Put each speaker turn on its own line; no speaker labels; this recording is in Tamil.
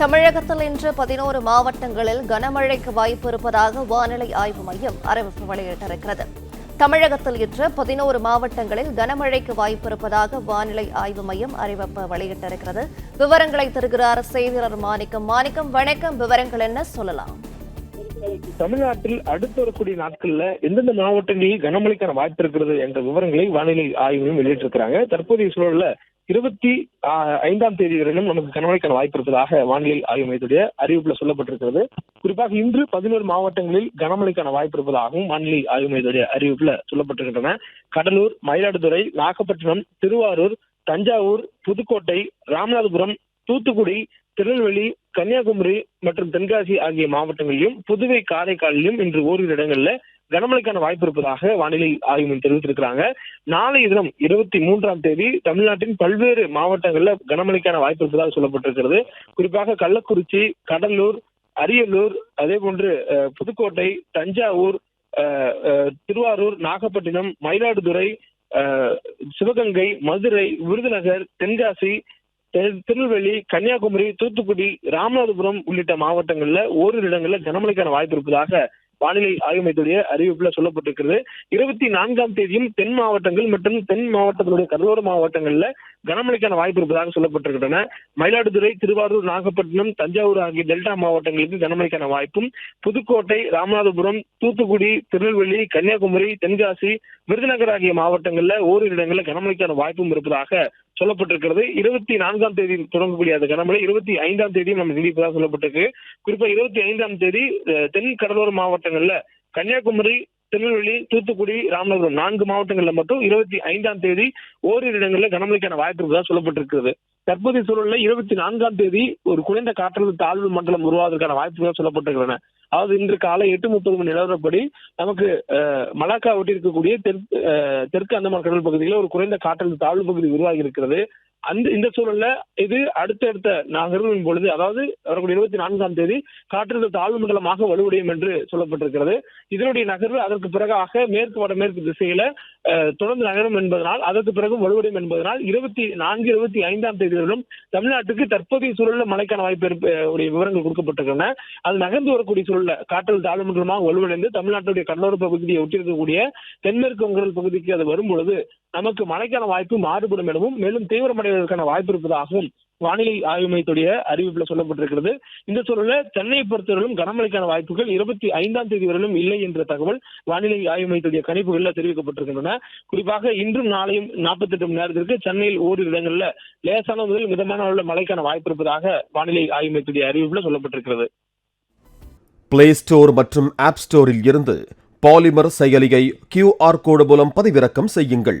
தமிழகத்தில் இன்று பதினோரு மாவட்டங்களில் கனமழைக்கு வாய்ப்பு இருப்பதாக வானிலை ஆய்வு மையம் அறிவிப்பு வெளியிட்டிருக்கிறது தமிழகத்தில் இன்று பதினோரு மாவட்டங்களில் கனமழைக்கு வாய்ப்பு இருப்பதாக வானிலை ஆய்வு மையம் அறிவிப்பு வெளியிட்டிருக்கிறது விவரங்களை தருகிறார் செய்தியாளர் மாணிக்கம் மாணிக்கம் வணக்கம் விவரங்கள் என்ன சொல்லலாம்
தமிழ்நாட்டில் அடுத்து வரக்கூடிய நாட்கள்ல எந்தெந்த மாவட்டங்களில் கனமழைக்கான வாய்ப்பு இருக்கிறது என்ற விவரங்களை வானிலை ஆய்வு வெளியிட்டிருக்கிறாங்க தற்போதைய சூழல்ல இருபத்தி ஐந்தாம் தேதி வரையிலும் நமக்கு கனமழைக்கான வாய்ப்பு இருப்பதாக வானிலை ஆய்வு மையத்துடைய அறிவிப்புல சொல்லப்பட்டிருக்கிறது குறிப்பாக இன்று பதினோரு மாவட்டங்களில் கனமழைக்கான வாய்ப்பு இருப்பதாகவும் வானிலை ஆய்வு மையத்துடைய அறிவிப்புல சொல்லப்பட்டிருக்கின்றன கடலூர் மயிலாடுதுறை நாகப்பட்டினம் திருவாரூர் தஞ்சாவூர் புதுக்கோட்டை ராமநாதபுரம் தூத்துக்குடி திருநெல்வேலி கன்னியாகுமரி மற்றும் தென்காசி ஆகிய மாவட்டங்களிலும் புதுவை காரைக்காலிலும் இன்று ஓரிரு இடங்களில் கனமழைக்கான வாய்ப்பு இருப்பதாக வானிலை ஆய்வு மையம் தெரிவித்திருக்கிறாங்க நாளைய தினம் இருபத்தி மூன்றாம் தேதி தமிழ்நாட்டின் பல்வேறு மாவட்டங்கள்ல கனமழைக்கான வாய்ப்பு இருப்பதாக சொல்லப்பட்டிருக்கிறது குறிப்பாக கள்ளக்குறிச்சி கடலூர் அரியலூர் அதே போன்று புதுக்கோட்டை தஞ்சாவூர் திருவாரூர் நாகப்பட்டினம் மயிலாடுதுறை சிவகங்கை மதுரை விருதுநகர் தென்காசி திருநெல்வேலி கன்னியாகுமரி தூத்துக்குடி ராமநாதபுரம் உள்ளிட்ட மாவட்டங்கள்ல ஓரிரு இடங்கள்ல கனமழைக்கான வாய்ப்பு இருப்பதாக வானிலை ஆய்வு மையத்துடைய அறிவிப்புல சொல்லப்பட்டிருக்கிறது இருபத்தி நான்காம் தேதியும் தென் மாவட்டங்கள் மற்றும் தென் மாவட்டங்களுடைய கடலோர மாவட்டங்கள்ல கனமழைக்கான வாய்ப்பு இருப்பதாக சொல்லப்பட்டிருக்கின்றன மயிலாடுதுறை திருவாரூர் நாகப்பட்டினம் தஞ்சாவூர் ஆகிய டெல்டா மாவட்டங்களுக்கு கனமழைக்கான வாய்ப்பும் புதுக்கோட்டை ராமநாதபுரம் தூத்துக்குடி திருநெல்வேலி கன்னியாகுமரி தென்காசி விருதுநகர் ஆகிய மாவட்டங்கள்ல ஓரிரு இடங்களில் கனமழைக்கான வாய்ப்பும் இருப்பதாக சொல்லப்பட்டிருக்கிறது இருபத்தி நான்காம் தேதி தொடங்கக்கூடிய அந்த கனமழை இருபத்தி ஐந்தாம் தேதியும் நம்ம நீடிப்பதாக சொல்லப்பட்டிருக்கு குறிப்பா இருபத்தி ஐந்தாம் தேதி தென் கடலோர மாவட்டங்கள்ல கன்னியாகுமரி திருநெல்வேலி தூத்துக்குடி ராமநாதபுரம் நான்கு மாவட்டங்கள்ல மட்டும் இருபத்தி ஐந்தாம் தேதி ஓரிரு இடங்களில் கனமழைக்கான வாய்ப்பு இருப்பதாக சொல்லப்பட்டிருக்கிறது தற்போதைய சூழலில் இருபத்தி நான்காம் தேதி ஒரு குறைந்த காற்றழுத்த தாழ்வு மண்டலம் உருவாவதற்கான வாய்ப்புகள் சொல்லப்பட்டிருக்கிறன அதாவது இன்று காலை எட்டு முப்பது மணி நிலவரப்படி நமக்கு மலாக்கா ஒட்டி இருக்கக்கூடிய தெற்கு தெற்கு அந்தமான் கடல் பகுதியில் ஒரு குறைந்த காற்றழுத்த தாழ்வு பகுதி உருவாகி இருக்கிறது அந்த இந்த சூழல்ல இது அடுத்தடுத்த நகர்வின் பொழுது அதாவது வரக்கூடிய இருபத்தி நான்காம் தேதி காற்றழுத்த தாழ்வு மண்டலமாக வலுவடையும் என்று சொல்லப்பட்டிருக்கிறது இதனுடைய நகர்வு அதற்கு பிறகாக மேற்கு வடமேற்கு திசையில தொடர்ந்து நகரும் என்பதனால் அதற்கு பிறகு வலுவடையும் என்பதனால் இருபத்தி நான்கு இருபத்தி ஐந்தாம் தேதிகளிலும் தமிழ்நாட்டுக்கு தற்போதைய சூழல்ல மழைக்கான வாய்ப்பு உடைய விவரங்கள் கொடுக்கப்பட்டிருக்கின்றன அது நகர்ந்து வரக்கூடிய சூழல்ல காற்றழுத்த தாழ்வு மண்டலமாக வலுவடைந்து தமிழ்நாட்டுடைய கடலோர பகுதியை ஒட்டியிருக்கக்கூடிய தென்மேற்கு வங்கடல் பகுதிக்கு அது வரும்பொழுது நமக்கு மழைக்கான வாய்ப்பு மாறுபடும் எனவும் மேலும் தீவிரமடைவதற்கான வாய்ப்பு இருப்பதாகவும் வானிலை ஆய்வு மையத்துடைய அறிவிப்புல சொல்லப்பட்டிருக்கிறது இந்த சூழல சென்னை பொறுத்தவரையிலும் கனமழைக்கான வாய்ப்புகள் இருபத்தி ஐந்தாம் தேதி வரையிலும் இல்லை என்ற தகவல் வானிலை ஆய்வு மையத்துடைய கணிப்புகளில் தெரிவிக்கப்பட்டிருக்கின்றன குறிப்பாக இன்றும் நாளையும் நாற்பத்தி எட்டு மணி நேரத்திற்கு சென்னையில் ஓரிரு இடங்களில் லேசான முதல் மிதமான அளவில் மழைக்கான வாய்ப்பு இருப்பதாக வானிலை ஆய்வு மையத்துடைய அறிவிப்புல சொல்லப்பட்டிருக்கிறது
பிளே ஸ்டோர் மற்றும் ஆப் ஸ்டோரில் இருந்து பாலிமர் செயலியை கியூஆர் கோடு மூலம் பதிவிறக்கம் செய்யுங்கள்